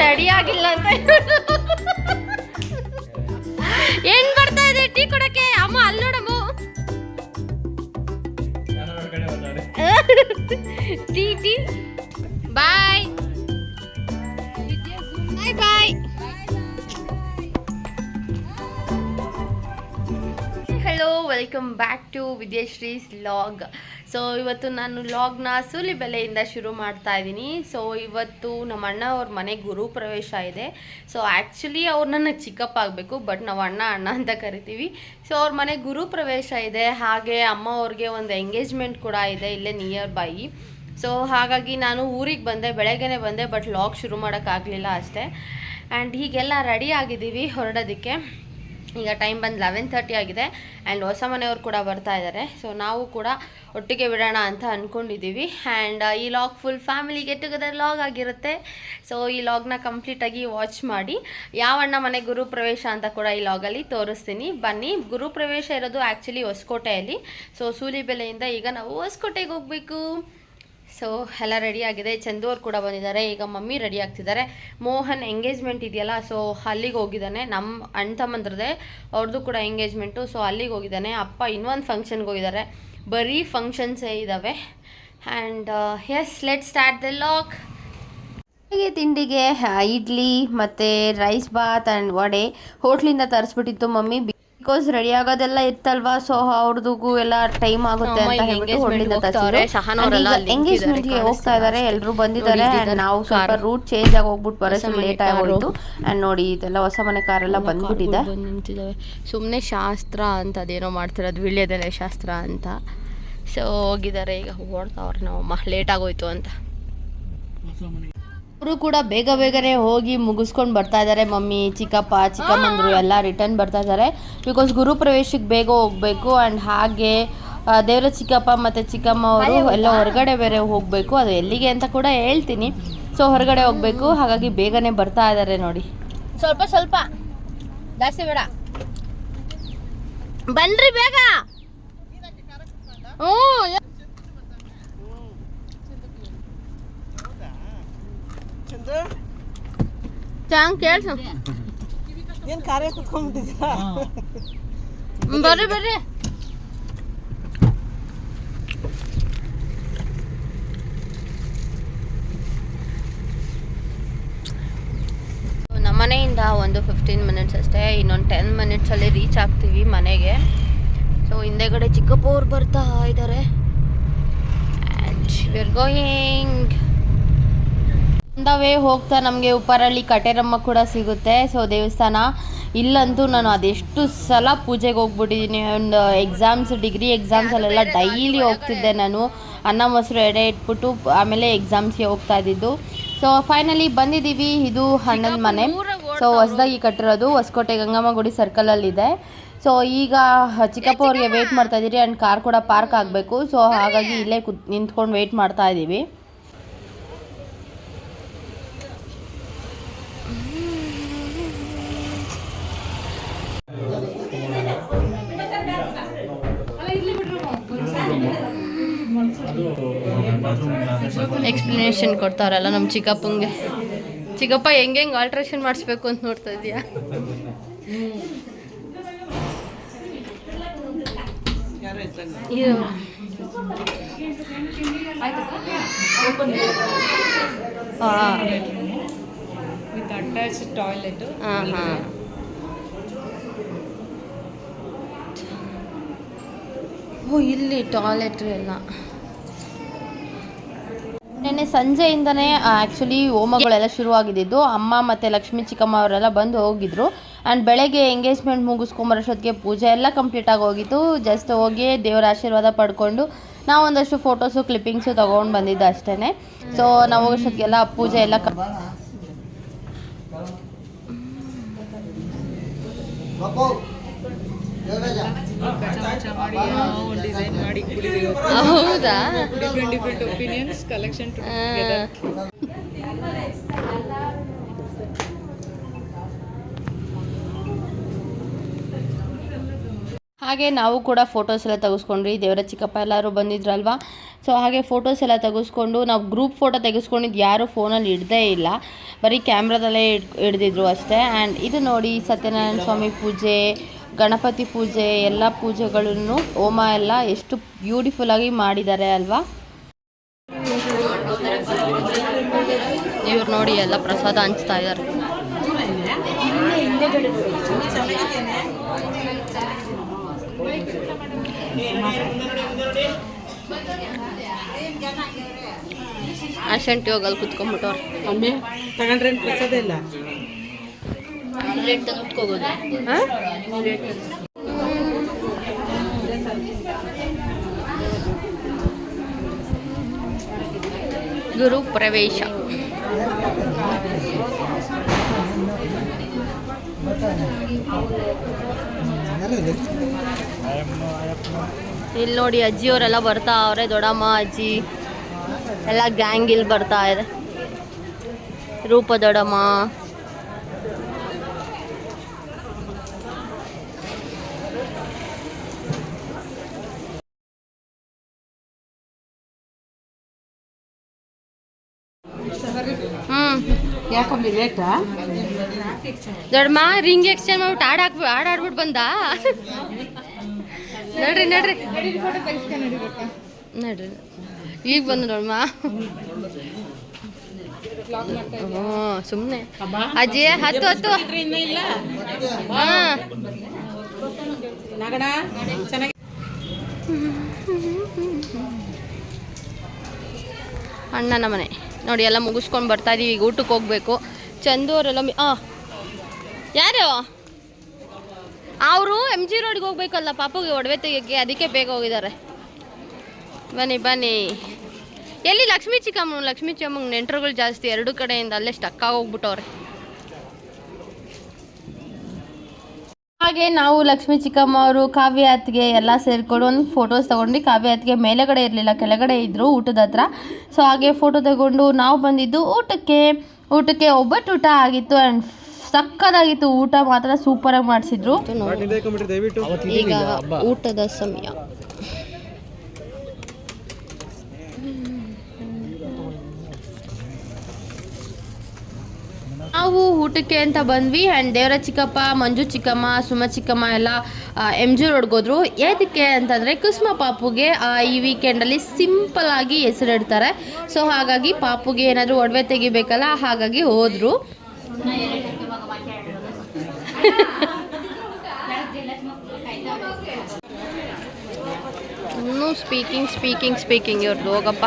Ready ಆಗಿಲ್ಲ ಅಂತ ಏನ್ ಬರ್ತಾ ಇದೆ? ಟೀ ಕೊಡಕ್ಕೆ? ಅಮ್ಮ ಅಲ್ಲಿ ನೋಡಮ್ಮ. Tea tea. Hello welcome back to Vidyashree's vlog so ಇವತ್ತು ನಾನು ಲಾಗ್ನ ಸೂಲಿಬೆಲೆಯಿಂದ ಶುರು ಮಾಡ್ತಾ ಇದ್ದೀನಿ. ಸೊ ಇವತ್ತು ನಮ್ಮ ಅಣ್ಣ ಅವ್ರ ಮನೆ ಗುರು ಪ್ರವೇಶ ಇದೆ. ಸೊ ಆ್ಯಕ್ಚುಲಿ ಅವ್ರು ನನ್ನ ಚಿಕ್ಕಪ್ಪ ಆಗಬೇಕು ಬಟ್ ನಾವು ಅಣ್ಣ ಅಣ್ಣ ಅಂತ ಕರಿತೀವಿ. ಸೊ ಅವ್ರ ಮನೆ ಗುರು ಪ್ರವೇಶ ಇದೆ. ಹಾಗೆ ಅಮ್ಮ ಅವ್ರಿಗೆ ಒಂದು ಎಂಗೇಜ್ಮೆಂಟ್ ಕೂಡ ಇದೆ, ಇಲ್ಲೇ ನಿಯರ್ ಬೈ ಸೊ ಹಾಗಾಗಿ ನಾನು ಊರಿಗೆ ಬಂದೆ, ಬೆಳಗ್ಗೆನೇ ಬಂದೆ ಬಟ್ ಲಾಗ್ ಶುರು ಮಾಡೋಕ್ಕಾಗಲಿಲ್ಲ ಅಷ್ಟೇ. ಆ್ಯಂಡ್ ಹೀಗೆಲ್ಲ ರೆಡಿ ಆಗಿದ್ದೀವಿ ಹೊರಡೋದಕ್ಕೆ. ಈಗ ಟೈಮ್ ಬಂದು ಲೆವೆನ್ ತರ್ಟಿ ಆಗಿದೆ ಆ್ಯಂಡ್ ಹೊಸ ಮನೆಯವರು ಕೂಡ ಬರ್ತಾ ಇದ್ದಾರೆ ಸೊ ನಾವು ಕೂಡ ಒಟ್ಟಿಗೆ ಬಿಡೋಣ ಅಂತ ಅಂದ್ಕೊಂಡಿದ್ದೀವಿ ಆ್ಯಂಡ್ ಈ vlog full family get together vlog ಆಗಿರುತ್ತೆ. ಸೊ ಈ ಲಾಗ್ನ ಕಂಪ್ಲೀಟಾಗಿ ವಾಚ್ ಮಾಡಿ. ಯಾವ ಅಣ್ಣ ಮನೆ ಗುರು ಪ್ರವೇಶ ಅಂತ ಕೂಡ ಈ ಲಾಗಲ್ಲಿ ತೋರಿಸ್ತೀನಿ. ಬನ್ನಿ, ಗುರು ಪ್ರವೇಶ ಇರೋದು ಆ್ಯಕ್ಚುಲಿ ಹೊಸಕೋಟೆಯಲ್ಲಿ. ಸೊ ಸೂಲಿಬೆಲೆಯಿಂದ ಈಗ ನಾವು ಹೊಸಕೋಟೆಗೆ ಹೋಗಬೇಕು. ಸೊ ಎಲ್ಲ ರೆಡಿ ಆಗಿದೆ. ಚಂದು ಅವ್ರು ಕೂಡ ಬಂದಿದ್ದಾರೆ. ಈಗ ಮಮ್ಮಿ ರೆಡಿ ಆಗ್ತಿದ್ದಾರೆ. ಮೋಹನ್ ಎಂಗೇಜ್ಮೆಂಟ್ ಇದೆಯಲ್ಲ ಸೊ ಅಲ್ಲಿಗೆ ಹೋಗಿದ್ದಾನೆ. ನಮ್ಮ ಅಣ್ಣ ತಮ್ಮಂದ್ರದೆ ಅವ್ರದ್ದು ಕೂಡ ಎಂಗೇಜ್ಮೆಂಟು ಸೊ ಅಲ್ಲಿಗೆ ಹೋಗಿದ್ದಾನೆ. ಅಪ್ಪ ಇನ್ನೊಂದು ಫಂಕ್ಷನ್ಗೆ ಹೋಗಿದ್ದಾರೆ. ಬರೀ ಫಂಕ್ಷನ್ಸೇ ಇದ್ದಾವೆ and yes let start the vlog ಬೆಳಗ್ಗೆ ತಿಂಡಿಗೆ ಇಡ್ಲಿ, ಮತ್ತು ರೈಸ್ ಬಾತ್ ಆ್ಯಂಡ್ ವಡೆ ಹೋಟ್ಲಿಂದ ತರಿಸ್ಬಿಟ್ಟಿತ್ತು ಮಮ್ಮಿ. ಬಿಕಾಸ್ ರೆಡಿ ಆಗೋದೆಲ್ಲ ಇತ್ತಲ್ವಾ? ಸೊ ಅವ್ರದಗೂ ಎಲ್ಲ ಟೈಮ್ ಆಗುತ್ತೆ ಅಂತ ಹೇಳ್ಬಿಟ್ಟು ಎಂಗೇಜ್ಮೆಂಟ್ ಹೋಗ್ತಾ ಇದಾರೆ ಎಲ್ಲರೂ ಬಂದಿದ್ದಾರೆ ನಾವು ಸ್ವಲ್ಪ ರೂಟ್ ಚೇಂಜ್ ಆಗಿ ಹೋಗ್ಬಿಟ್ಟು ಬರೋಷ್ಟು ಲೇಟ್ ಆಗೋಯ್ತು. ಆ್ಯಂಡ್ ನೋಡಿ ಇದೆಲ್ಲ ಹೊಸ ಮನೆ ಕಾರೆಲ್ಲ ಬಂದ್ಬಿಟ್ಟಿದೆ. ನಿಂತಿದ್ದಾವೆ. ಸುಮ್ಮನೆ ಶಾಸ್ತ್ರ ಅಂತ ಅದೇನೋ ಮಾಡ್ತಿರೋದು ವಿಳ್ಯದೆಲೆ ಶಾಸ್ತ್ರ ಅಂತ. ಸೊ ಹೋಗಿದ್ದಾರೆ ಈಗ ಹೋಗ್ತಾವ್ರೆ ನಾವು ಲೇಟ್ ಆಗೋಯ್ತು ಅಂತ. ಅವರು ಕೂಡ ಬೇಗ ಬೇಗನೆ ಹೋಗಿ ಮುಗಿಸ್ಕೊಂಡು ಬರ್ತಾ ಇದ್ದಾರೆ ಮಮ್ಮಿ ಚಿಕ್ಕಪ್ಪ ಚಿಕ್ಕಮ್ಮಂದ್ರು ಎಲ್ಲ ರಿಟರ್ನ್ ಬರ್ತಾ ಇದ್ದಾರೆ ಬಿಕಾಸ್ ಗುರು ಪ್ರವೇಶಕ್ಕೆ ಬೇಗ ಹೋಗಬೇಕು ಆ್ಯಂಡ್ ಹಾಗೆ ದೇವರ ಚಿಕ್ಕಪ್ಪ ಮತ್ತು ಚಿಕ್ಕಮ್ಮ ಅವರು ಎಲ್ಲ ಹೊರಗಡೆ ಬೇರೆ ಹೋಗಬೇಕು. ಅದು ಎಲ್ಲಿಗೆ ಅಂತ ಕೂಡ ಹೇಳ್ತೀನಿ. ಸೊ ಹೊರಗಡೆ ಹೋಗಬೇಕು. ಹಾಗಾಗಿ ಬೇಗನೆ ಬರ್ತಾ ಇದ್ದಾರೆ ನೋಡಿ. ಸ್ವಲ್ಪ ಸ್ವಲ್ಪ. ಜಾಸ್ತಿ ಬೇಡ. ಬನ್ರಿ ಬೇಗ. ಹ್ಞೂ ಚಾಂಗ್ ಮನೆಯಿಂದ ಏನ್ ಕಾರ್ಯ ಬರ್ರಿ ಬರ್ರಿ. ನಮ್ಮನೆಯಿಂದ ಒಂದು ಫಿಫ್ಟೀನ್ ಮಿನಿಟ್ಸ್ ಅಷ್ಟೇ ಇನ್ನೊಂದು ಟೆನ್ ಮಿನಿಟ್ಸಲ್ಲಿ ರೀಚ್ ಆಗ್ತೀವಿ ಮನೆಗೆ. ಸೊ ಹಿಂದೆಗಡೆ ಚಿಕ್ಕಪ್ಪ ಅವ್ರು ಬರ್ತಾ ಇದ್ದಾರೆ ವಿರ್ ಗೋಯಿಂಗ್ ವೇ ಹೋಗ್ತಾ ನಮಗೆ ಉಪ್ಪರಳ್ಳಿ ಕಟೇರಮ್ಮ ಕೂಡ ಸಿಗುತ್ತೆ. ಸೊ ದೇವಸ್ಥಾನ ಇಲ್ಲಂತೂ ನಾನು ಅದೆಷ್ಟು ಸಲ ಪೂಜೆಗೆ ಹೋಗ್ಬಿಟ್ಟಿದ್ದೀನಿ. ಒಂದು ಎಕ್ಸಾಮ್ಸ್ ಡಿಗ್ರಿ ಎಕ್ಸಾಮ್ಸಲ್ಲೆಲ್ಲ ಡೈಲಿ ಹೋಗ್ತಿದ್ದೆ ನಾನು. ಅನ್ನ, ಮೊಸರು, ಎಡೆ ಇಟ್ಬಿಟ್ಟು ಆಮೇಲೆ ಎಕ್ಸಾಮ್ಸ್ಗೆ ಹೋಗ್ತಾ ಇದ್ದಿದ್ದು. ಸೊ ಫೈನಲಿ ಬಂದಿದ್ದೀವಿ. ಇದು ಹಣ್ಣನ ಮನೆ. ಸೊ ಹೊಸದಾಗಿ ಕಟ್ಟಿರೋದು ಹೊಸಕೋಟೆ ಗಂಗಮ್ಮ ಗುಡಿ ಸರ್ಕಲಲ್ಲಿದೆ ಸೊ ಈಗ ಚಿಕ್ಕಪ್ಪ ಅವ್ರಿಗೆ ವೆಯ್ಟ್ ಮಾಡ್ತಾ ಇದ್ದೀರಿ. ಆ್ಯಂಡ್ ಕಾರ್ ಕೂಡ ಪಾರ್ಕ್ ಆಗಬೇಕು. ಸೊ ಹಾಗಾಗಿ ಇಲ್ಲೇ ಕುತ್ ನಿಂತ್ಕೊಂಡು ವೆಯ್ಟ್ ಮಾಡ್ತಾ ಇದ್ದೀವಿ. ಎಕ್ಸ್ಪ್ಲನೇಷನ್ ಕೊಡ್ತಾರಲ್ಲ ನಮ್ಮ ಚಿಕ್ಕಪ್ಪಂಗೆ. ಚಿಕ್ಕಪ್ಪ ಹೆಂಗೆ ಹೆಂಗೆ ಆಲ್ಟ್ರೇಷನ್ ಮಾಡಿಸ್ಬೇಕು ಅಂತ ನೋಡ್ತಾ ಇದೀಯಾ ವಿತ್ ಟಾಯ್ಲೆಟ್ ಹಾಂ ಹಾಂ. ಓ ಇಲ್ಲಿ ಟಾಯ್ಲೆಟ್ ಎಲ್ಲ. ನೆನ್ನೆ ಸಂಜೆಯಿಂದನೇ ಆ್ಯಕ್ಚುಲಿ ಹೋಮಗಳೆಲ್ಲ ಶುರುವಾಗಿದ್ದು ಅಮ್ಮ ಮತ್ತು ಲಕ್ಷ್ಮೀ ಚಿಕ್ಕಮ್ಮ ಅವರೆಲ್ಲ ಬಂದು ಹೋಗಿದ್ರು. ಆ್ಯಂಡ್ ಬೆಳಗ್ಗೆ ಎಂಗೇಜ್ಮೆಂಟ್ ಮುಗಿಸ್ಕೊಂಬರೋಷ್ಟೊತ್ತಿಗೆ ಪೂಜೆ ಎಲ್ಲ ಕಂಪ್ಲೀಟ್ ಆಗಿ ಹೋಗಿತ್ತು. ಜಸ್ಟ್ ಹೋಗಿ ದೇವರ ಆಶೀರ್ವಾದ ಪಡ್ಕೊಂಡು ನಾವು ಒಂದಷ್ಟು ಫೋಟೋಸು ಕ್ಲಿಪ್ಪಿಂಗ್ಸು ತೊಗೊಂಡು ಬಂದಿದ್ದು ಅಷ್ಟೇ ಸೊ ನಾವು ಹೋಗೋಷ್ಟೊತ್ತಿಗೆಲ್ಲ ಪೂಜೆ ಎಲ್ಲ ಕ ಹೌದಾ? ಡಿಫ್ರೆಂಟ್ ಡಿಫ್ರೆಂಟ್ ಒಪಿನಿಯನ್ಸ್ ಕಲೆಕ್ಷನ್ ಹಾಗೆ ನಾವು ಕೂಡ ಫೋಟೋಸ್ ಎಲ್ಲ ತೆಗೆಸ್ಕೊಂಡ್ರಿ ದೇವರ ಚಿಕ್ಕಪ್ಪ ಎಲ್ಲರೂ ಬಂದಿದ್ರಲ್ವಾ? ಸೊ ಹಾಗೆ ಫೋಟೋಸ್ ಎಲ್ಲ ತೆಗೆಸ್ಕೊಂಡು ನಾವು ಗ್ರೂಪ್ ಫೋಟೋ ತೆಗೆಸ್ಕೊಂಡಿದ್ದು ಯಾರೂ ಫೋನಲ್ಲಿ ಇಡದೇ ಇಲ್ಲ. ಬರೀ ಕ್ಯಾಮ್ರಾದಲ್ಲೇ ಹಿಡ್ದಿದ್ರು ಅಷ್ಟೇ. ಆ್ಯಂಡ್ ಇದು ನೋಡಿ ಸತ್ಯನಾರಾಯಣ ಸ್ವಾಮಿ ಪೂಜೆ ಗಣಪತಿ ಪೂಜೆ, ಎಲ್ಲ ಪೂಜೆಗಳನ್ನು ಹೋಮ ಎಲ್ಲ ಎಷ್ಟು ಬ್ಯೂಟಿಫುಲ್ ಆಗಿ ಮಾಡಿದ್ದಾರೆ ಅಲ್ವಾ? ಇವ್ರು ನೋಡಿ ಎಲ್ಲ ಪ್ರಸಾದ ಹಂಚ್ತಾ ಇದ್ದಾರೆ. ಆಶಂಟಿ ಹೋಗಲ್ ಕುತ್ಕೊಂಡ್ಬಿಟ್ಟವ್ರೆ. ತಗೊಂಡ್ರೆ ಪ್ರಸಾದ ಇಲ್ಲ? ಗುರು ಪ್ರವೇಶ. ಇಲ್ಲಿ ನೋಡಿ ಅಜ್ಜಿಯವರೆಲ್ಲ ಬರ್ತಾ ಅವ್ರೆ ದೊಡ್ಡಮ್ಮ ಅಜ್ಜಿ ಎಲ್ಲ ಗ್ಯಾಂಗ್ ಇಲ್ಲಿ ಬರ್ತಾ ಇದೆ. ರೂಪ ದೊಡ್ಡಮ್ಮ ಹ್ಮ್ ಯಾಕಮ್ಮಿ ಲೇಟಾ ದೊಡ್ಡಮ್ಮ ರಿಂಗ್ ಎಕ್ಸ್ಚೇಂಜ್ ಮಾಡ್ಬಿಟ್ಟು ಆಡ್ ಹಾಕ್ಬಿ ಆಡ್ ಆಡ್ಬಿಟ್ಟು ಬಂದ? ನಡ್ರಿ ನಡ್ರಿ. ನಡ್ರಿ. ಈಗ ಬಂದು ನೋಡಮ್ಮ. ಹ್ಞೂ ಸುಮ್ಮನೆ ಅಜ್ಜಿ ಹತ್ತು ಹತ್ತು. ಹಾಂ. ನಗಣ ಚೆನ್ನಾಗಿ ಅಣ್ಣನ ಮನೆ. ನೋಡಿ, ಎಲ್ಲ ಮುಗಿಸ್ಕೊಂಡು ಬರ್ತಾ ಇದೀವಿ. ಈಗ ಊಟಕ್ಕೆ ಹೋಗ್ಬೇಕು. ಚಂದು ಅವರೆಲ್ಲ ಆ, ಯಾರು? ಅವರು ಎಂ ಜಿ ರೋಡ್ಗೆ ಹೋಗ್ಬೇಕಲ್ಲ, ಪಾಪಗೆ ಒಡವೆ ತೆಗಿಯೋಕ್ಕೆ. ಅದಕ್ಕೆ ಬೇಗ ಹೋಗಿದ್ದಾರೆ. ಬನ್ನಿ ಬನ್ನಿ. ಎಲ್ಲಿ ಲಕ್ಷ್ಮೀ ಚಿಕ್ಕಮ್ಮ ಲಕ್ಷ್ಮೀ ಚಿಕ್ಕಮ್ಮಂಗೆ ನೆಂಟರುಗಳು ಜಾಸ್ತಿ ಎರಡು ಕಡೆಯಿಂದ ಅಲ್ಲೇ ಸ್ಟಕ್ ಆಗೋಗ್ಬಿಟ್ಟವ್ರೆ ಹಾಗೆ ನಾವು ಲಕ್ಷ್ಮಿ ಚಿಕ್ಕಮ್ಮ ಅವರು ಕಾವ್ಯ ಅತ್ತಿಗೆ ಎಲ್ಲ ಸೇರ್ಕೊಂಡು ಒಂದು ಫೋಟೋಸ್ ತೊಗೊಂಡು ಕಾವ್ಯ ಅತ್ತಿಗೆ ಮೇಲೆಗಡೆ ಇರಲಿಲ್ಲ ಕೆಳಗಡೆ ಇದ್ದರು ಊಟದ ಹತ್ರ. ಸೊ ಹಾಗೆ ಫೋಟೋ ತಗೊಂಡು ನಾವು ಬಂದಿದ್ದು ಊಟಕ್ಕೆ. ಊಟಕ್ಕೆ ಒಬ್ಬಟ್ಟು ಊಟ ಆಗಿತ್ತು ಆ್ಯಂಡ್ ಸಕ್ಕದಾಗಿತ್ತು ಊಟ ಮಾತ್ರ ಸೂಪರಾಗಿ ಮಾಡಿಸಿದ್ರು. ಈಗ ಊಟದ ಸಮಯ. ನಾವು ಊಟಕ್ಕೆ ಅಂತ ಬಂದ್ವಿ ಆ್ಯಂಡ್ ದೇವರ ಚಿಕ್ಕಪ್ಪ, ಮಂಜು ಚಿಕ್ಕಮ್ಮ, ಸುಮ ಚಿಕ್ಕಮ್ಮ ಎಲ್ಲ ಎಂ ಜಿ ರೋಡ್ಗೆ ಹೋದ್ರು. ಏದಕ್ಕೆ ಅಂತಂದರೆ ಕುಸುಮ ಪಾಪುಗೆ ಈ ವೀಕೆಂಡಲ್ಲಿ ಸಿಂಪಲಾಗಿ ಹೆಸರಿಡ್ತಾರೆ ಸೊ ಹಾಗಾಗಿ ಪಾಪುಗೆ ಏನಾದರೂ ಒಡವೆ ತೆಗಿಬೇಕಲ್ಲ, ಹಾಗಾಗಿ ಹೋದರು. ಇನ್ನೂ ಸ್ಪೀಕಿಂಗ್ ಸ್ಪೀಕಿಂಗ್ ಸ್ಪೀಕಿಂಗ್ ಇವ್ರದ್ದು ಹೋಗಪ್ಪ.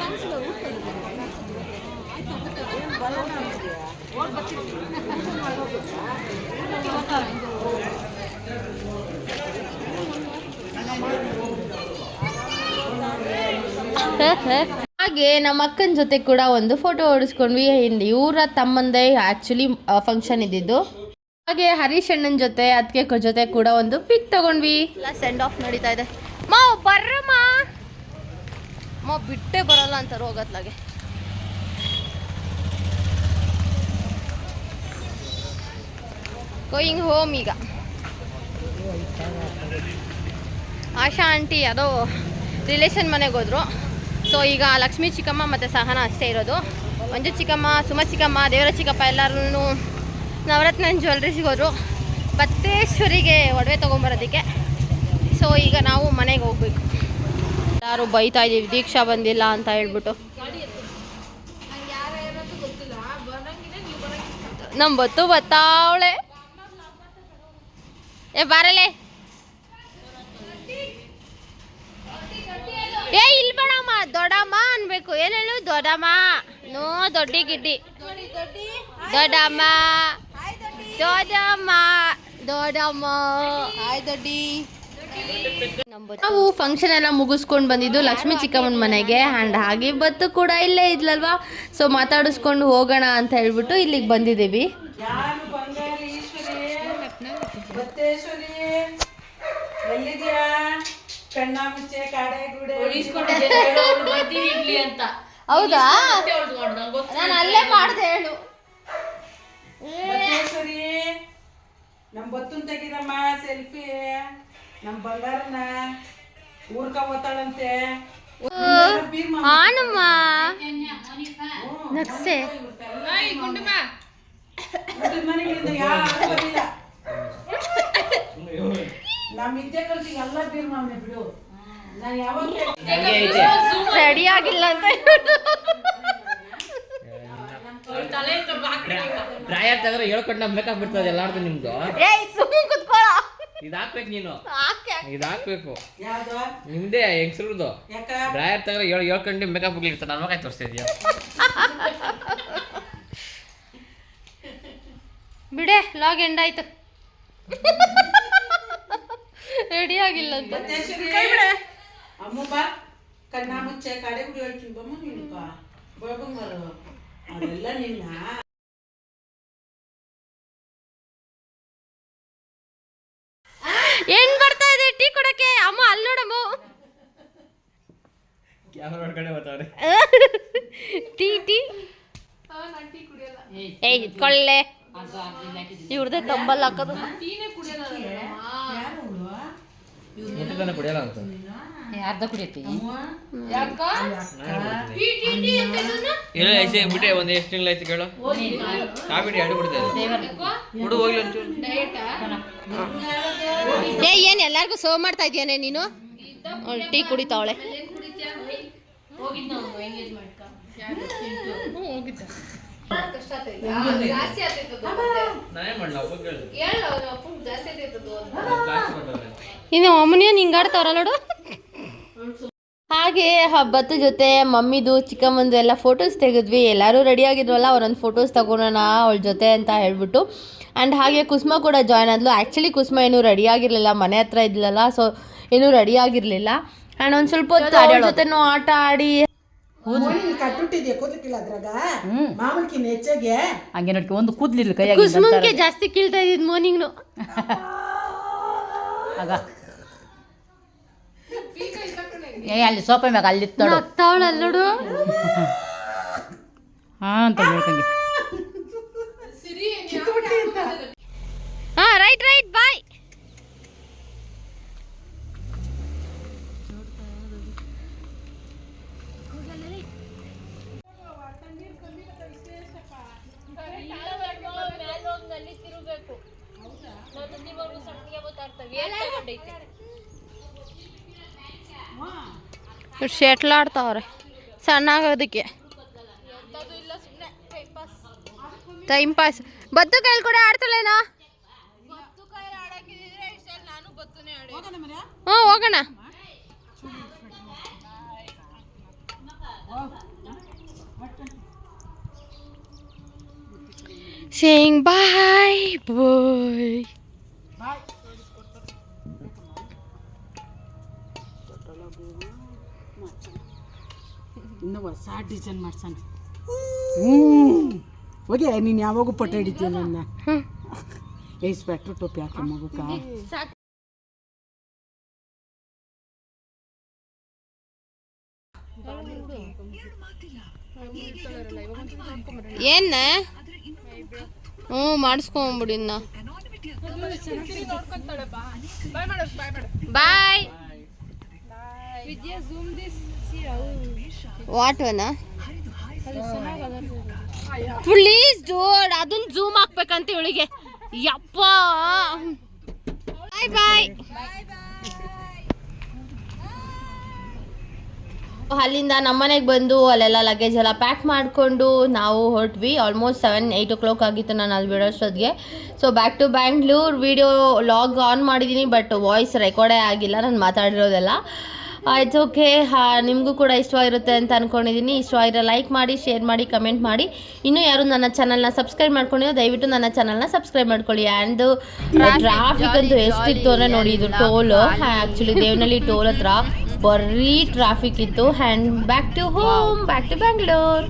ಹಾಗೆ ನಮ್ಮ ಅಕ್ಕನ ಜೊತೆ ಕೂಡ ಒಂದು ಫೋಟೋ ಹೊಡಿಸ್ಕೊಂಡ್ವಿ. ಇವರ ತಮ್ಮಂದೇ ಆಕ್ಚುಲಿ ಫಂಕ್ಷನ್ ಇದ್ದಿದ್ದು. ಹಾಗೆ ಹರೀಶ್ ಅಣ್ಣನ ಜೊತೆ ಅದಕ್ಕೆ ಜೊತೆ ಕೂಡ ಒಂದು ಪಿಕ್ ತಗೊಂಡ್ವಿ. ಸೆಂಡ್ ಆಫ್ ನಡೀತಾ ಇದೆ. ಮಾ, ಬರ್ರಮ್ಮ. ಮಾ, ಬಿಟ್ಟೆ ಬರಲ್ಲ ಅಂತಾರೆ ಹೋಗತ್ಲಾಗೆ ಗೋಯಿಂಗ್ ಹೋಮ್ ಈಗ. ಆಶಾ ಆಂಟಿ ಯಾವುದೋ ರಿಲೇಷನ್ ಮನೆಗೆ ಹೋದ್ರು. ಸೊ ಈಗ ಲಕ್ಷ್ಮೀ ಚಿಕ್ಕಮ್ಮ ಮತ್ತು ಸಹನ ಅಷ್ಟೇ ಇರೋದು. ಮಂಜು ಚಿಕ್ಕಮ್ಮ, ಸುಮ ಚಿಕ್ಕಮ್ಮ, ದೇವರ ಚಿಕ್ಕಪ್ಪ ಎಲ್ಲರೂ ನವರತ್ನ ಜ್ಯುವೆಲ್ರಿಸಿಗೆ ಹೋದರು. ಬತ್ತೇಶ್ವರಿಗೆ ಒಡವೆ ತೊಗೊಂಬರೋದಕ್ಕೆ. ಸೊ ಈಗ ನಾವು ಮನೆಗೆ ಹೋಗ್ಬೇಕು. ಎಲ್ಲರೂ ಬೈತಾ ಇದ್ದೀವಿ, ದೀಕ್ಷಾ ಬಂದಿಲ್ಲ ಅಂತ ಹೇಳ್ಬಿಟ್ಟು. ನಮ್ಮ ಬತ್ತು ಬತ್ತಾವಳೆ. ಏ, ಬಾರಲೆ. ಏ, ಇಲ್ಲಿ ಬೇಡಮ್ಮ, ದೊಡ್ಡಮ್ಮ ಅನ್ಬೇಕು. ಏನ್ ಹೇಳು ದೊಡ್ಡಮ್ಮ. ನೋ, ದೊಡ್ಡಿ ಗಿಡ್ಡಿ. ದೊಡ್ಡಮ್ಮ. ದೊಡ್ಡಮ್ಮ. ದೊಡ್ಡಮ್ಮ. ಹಾಯ್ ದೊಡ್ಡಿ ನಾವು ಫಂಕ್ಷನ್ ಎಲ್ಲ ಮುಗಿಸ್ಕೊಂಡು ಬಂದಿದ್ದು ಲಕ್ಷ್ಮಿ ಚಿಕ್ಕಮ್ಮನ ಮನೆಗೆ ಆ್ಯಂಡ್ ಹಾಗೆ ಬತ್ತು ಕೂಡ ಇಲ್ಲೇ ಇದ್ಲಲ್ವಾ? ಸೊ ಮಾತಾಡಿಸ್ಕೊಂಡು ಹೋಗೋಣ ಅಂತ ಹೇಳ್ಬಿಟ್ಟು ಇಲ್ಲಿಗೆ ಬಂದಿದ್ದೀವಿ. ಎಲ್ಲಿದ್ಯಾ? ಕಣ್ಣ ಮುಚ್ಚೆ ಕಾಡೆ ಅಂತ. ಹೌದಾ? ನಾನು ಅಲ್ಲೇ ಮಾಡ್ದೆ ಹೇಳು. ಬತ್ತೇಶ್ವರಿ ನಮ್ ಬತ್ತುನ್ ತೆಗಿರಮ್ಮ ಸೆಲ್ಫಿ. ನಮ್ಮ ಬಂಗಾರನ ಊರ್ಕ ಓತಾಳಂತೆ. ಆನಮ್ಮ ನಗ್ಸೆ. ಮನೆಗಳಿಂದ ಯಾರು ಬಂದಿಲ್ಲ ನಮ್ಮ ವಿದ್ಯೆ ಕಲ್ತಿ ಎಲ್ಲ ಬೀರ್ ಮಾಮನೆ ಬಿಡು. ನಾನು ಯಾವತ್ತೂ ರೆಡಿ ಆಗಿಲ್ಲ ಅಂತ ಡ್ರಾಯರ್ ತೆಗೆದ್ರೆ ಹೇಳ್ಕೊಂಡು ಮೇಕಪ್ ಬಿಡ್ತದೆ ಎಲ್ಲಾರ್ದು ನಿಮ್ದು. ಏಯ್ ಸುಮ್ಮನೆ ಕುತ್ಕೊಳ್ಳೋ ಇದು ಹಾಕ್ಬೇಕು ನೀನು ಇದು ಹಾಕ್ಬೇಕು ನಿಮ್ದೇ ಹೆಂಗ್ಸ್ರದ್ದು ಡ್ರಾಯರ್ ತೆಗೆದ್ರೆ ಹೇಳ್ ಹೇಳ್ಕೊಂಡು ಮೇಕಪ್ ಇರ್ತದೆ ನನ್ನ ಮಗ ತೋರಿಸ್ತಿದ್ಯ ಬಿಡೆ ಲಾಗ್ ಎಂಡ್ ಆಯ್ತು. ರೆಡಿ ಆಗಿಲ್ಲ ಅಂತ. ಬತ್ತೇಶ್ವರಿ ಅಮ್ಮ ಬಾ. ಕಣ್ಣ ಮುಚ್ಚೆ ಕಡೆ ಗುಡಿ ಹೇಳ್ತೀನಿ. ಬಮ್ಮ ನೀನು ಬಾ. ಬಳ್ಬಂಗಾರು ಅದೆಲ್ಲ ನಿನ್ನ. ಏನ್ ಬರ್ತಾ ಇದೆ? ಟೀ ಕೊಡಕ್ಕೆ? ಅಮ್ಮ ಅಲ್ಲಿ ನೋಡಮ್ಮ. ಕ್ಯಾಮ್ರಾ ಕಡೆ ಬರ್ತಾವ್ರೆ ಟೀ ಟೀ. ಏಯ್ ಇಟ್ಕೊಳ್ಳೆ. ಇವ್ರದೇ ತಂಬಲ್ ಹಾಕೋದು. ಎಂಟು ಕುಡಿಯಲ್ಲ ಅಂತ. ಅರ್ಧ ಕುಡಿಯತ್ತಿ. ಇಲ್ಲ ಐಸೆ ಬಿಟ್ಟೆ ಒಂದು ಎಷ್ಟು ತಿಂಗಳು ಆಯ್ತು ಕೇಳು. ಕಾಬಿಡಿ ಎರಡು ಬಿಡ್ತದೆ ಬಿಡು ಹೋಗ್ಲಿ ಒಂಚೂರು. ಏ ಏನ್ ಎಲ್ಲಾರ್ಗು ಸೋ ಮಾಡ್ತಾ ಇದೀಯಾನೆ ನೀನು? ಟೀ ಕುಡಿತಾವಳೆ. ನಾನೇ ಎಂಗೇಜ್ ಅಪ್ಪ ಇನ್ನು ಅಮ್ಮನಿಯ ಹಿಂಗಾಡ್ತಾವ್ರ ನೋಡು. ಹಾಗೆ ಹಬ್ಬದ ಜೊತೆ ಮಮ್ಮಿದು ಚಿಕ್ಕಮ್ಮಂದು ಎಲ್ಲ ಫೋಟೋಸ್ ತೆಗೆದ್ವಿ. ಎಲ್ಲರೂ ರೆಡಿ ಆಗಿದ್ವಲ್ಲ ಅವ್ರೊಂದು ಫೋಟೋಸ್ ತಗೊಳೋಣ ಅವಳ ಜೊತೆ ಅಂತ ಹೇಳ್ಬಿಟ್ಟು. ಆ್ಯಂಡ್ ಹಾಗೆ ಕುಸುಮ ಕೂಡ ಜಾಯ್ನ್ ಆದ್ಲು. ಆ್ಯಕ್ಚುಲಿ ಕುಸುಮ ಏನು ರೆಡಿ ಆಗಿರಲಿಲ್ಲ. ಮನೆ ಹತ್ರ ಇದ್ಲಲ್ಲ ಸೊ ಏನೂ ರೆಡಿ ಆಗಿರಲಿಲ್ಲ. ಆ್ಯಂಡ್ ಒಂದು ಸ್ವಲ್ಪ ಹೊತ್ತು ಜೊತೆನೂ ಆಟ ಆಡಿ ಕಟ್ಟುಟ್ಟಿದ್ಯಾ? ಕೂದಲಿಕ್ಕಿಲ್ಲ ಅದ್ರಾಗ? ಮಾಮೂಲ್ಕಿನ ಹೆಚ್ಚಾಗೆ? ಹಂಗೆ ನೋಡ್ಕೊ ಒಂದು ಕೂದ್ಲಿಲ್ಲ ಕೈಯಾಗ ಕುಸುಮಂಗೆ ಜಾಸ್ತಿ ಕೀಳ್ತಾ ಇದ್ ಮಾರ್ನಿಂಗ್ನು ಆಗ. ಏ ಅಲ್ಲಿ ಸೋಪ ಮ್ಯಾಗ ನೋಡು. ನೋಡು. ಹಾ ಅಂತ ಹೇಳ್ಕಂಗೆ ಹಾ ರೈಟ್ ರೈಟ್ ಬಾಯ್ ಶೆಟ್ಲ್ ಆಡ್ತಾವ್ರೆ. ಸಣ್ಣಾಗೋದಕ್ಕೆ ಟೈಮ್ ಪಾಸ್ ಬತ್ತು ಕೈಲಿ ಕೂಡ ಆಡ್ತಾಳೇನ? ಹ್ಞೂ ಹೋಗೋಣ. ಸಿಂಗ್ ಬಾಯ್ ಬಾಯ್ ಇನ್ನು ಹೊಸ ಡಿಸೈನ್ ಹ್ಞೂ ಹೋಗಿ ನೀನು ಯಾವಾಗೂ ಪಟ ಹಿಡಿತೀಯ ನನ್ನ ಏ ಸ್ವೆಟ್ರ್ ಟೋಪಿ ಹಾಕಿ ಮಗುಕ ಏನ? ಹ್ಞೂ ಮಾಡಿಸ್ಕೊಂಬಿಡಿ ಇನ್ನ. ಬಾಯ್ ವಾಟ್ ಒನ ಪ್ಲೀಸ್ ಡೋಡ್ ಅದನ್ನ ಜೂಮ್ ಹಾಕ್ಬೇಕಂತ ಇವಳಿಗೆ. ಯಪ್ಪ. ಬಾಯ್ ಬಾಯ್ ಅಲ್ಲಿಂದ ನಮ್ಮನೆಗೆ ಬಂದು ಅಲ್ಲೆಲ್ಲ ಲಗೇಜ್ ಎಲ್ಲ ಪ್ಯಾಕ್ ಮಾಡಿಕೊಂಡು ನಾವು ಹೊರಟ್ವಿ. Almost seven eight o'clock ಆಗಿತ್ತು ನಾನು ಅಲ್ಲಿ ಬಿಡೋಷ್ಟೊತ್ತಿಗೆ so back to Bangalore video log on ಮಾಡಿದ್ದೀನಿ ಬಟ್ ವಾಯ್ಸ್ ರೆಕಾರ್ಡೇ ಆಗಿಲ್ಲ. ನಾನು ಮಾತಾಡಿರೋದೆಲ್ಲ. ಇಟ್ಸ್ ಓಕೆ ನಿಮಗೂ ಕೂಡ ಇಷ್ಟವಾಗಿರುತ್ತೆ ಅಂತ ಅಂದ್ಕೊಂಡಿದ್ದೀನಿ ಇಷ್ಟವಾಗಿರೋ ಲೈಕ್ ಮಾಡಿ ಶೇರ್ ಮಾಡಿ ಕಮೆಂಟ್ ಮಾಡಿ. ಇನ್ನೂ ಯಾರು ನನ್ನ ಚಾನಲ್ನ ಸಬ್ಸ್ಕ್ರೈಬ್ ಮಾಡ್ಕೊಂಡಿರೋ ದಯವಿಟ್ಟು ನನ್ನ ಚಾನಲ್ನ ಸಬ್ಸ್ಕ್ರೈಬ್ ಮಾಡ್ಕೊಳ್ಳಿ. ಆ್ಯಂಡ್ ಟ್ರಾಫಿಕ್ ಅಂತೂ ಎಷ್ಟಿತ್ತು ಅಂದರೆ ನೋಡಿ ಇದು ಟೋಲ್ ಆ್ಯಕ್ಚುಲಿ ದೇವನಹಳ್ಳಿ ಟೋಲ್ ಹತ್ರ ಬರೀ ಟ್ರಾಫಿಕ್ ಇತ್ತು. And back to home back to Bangalore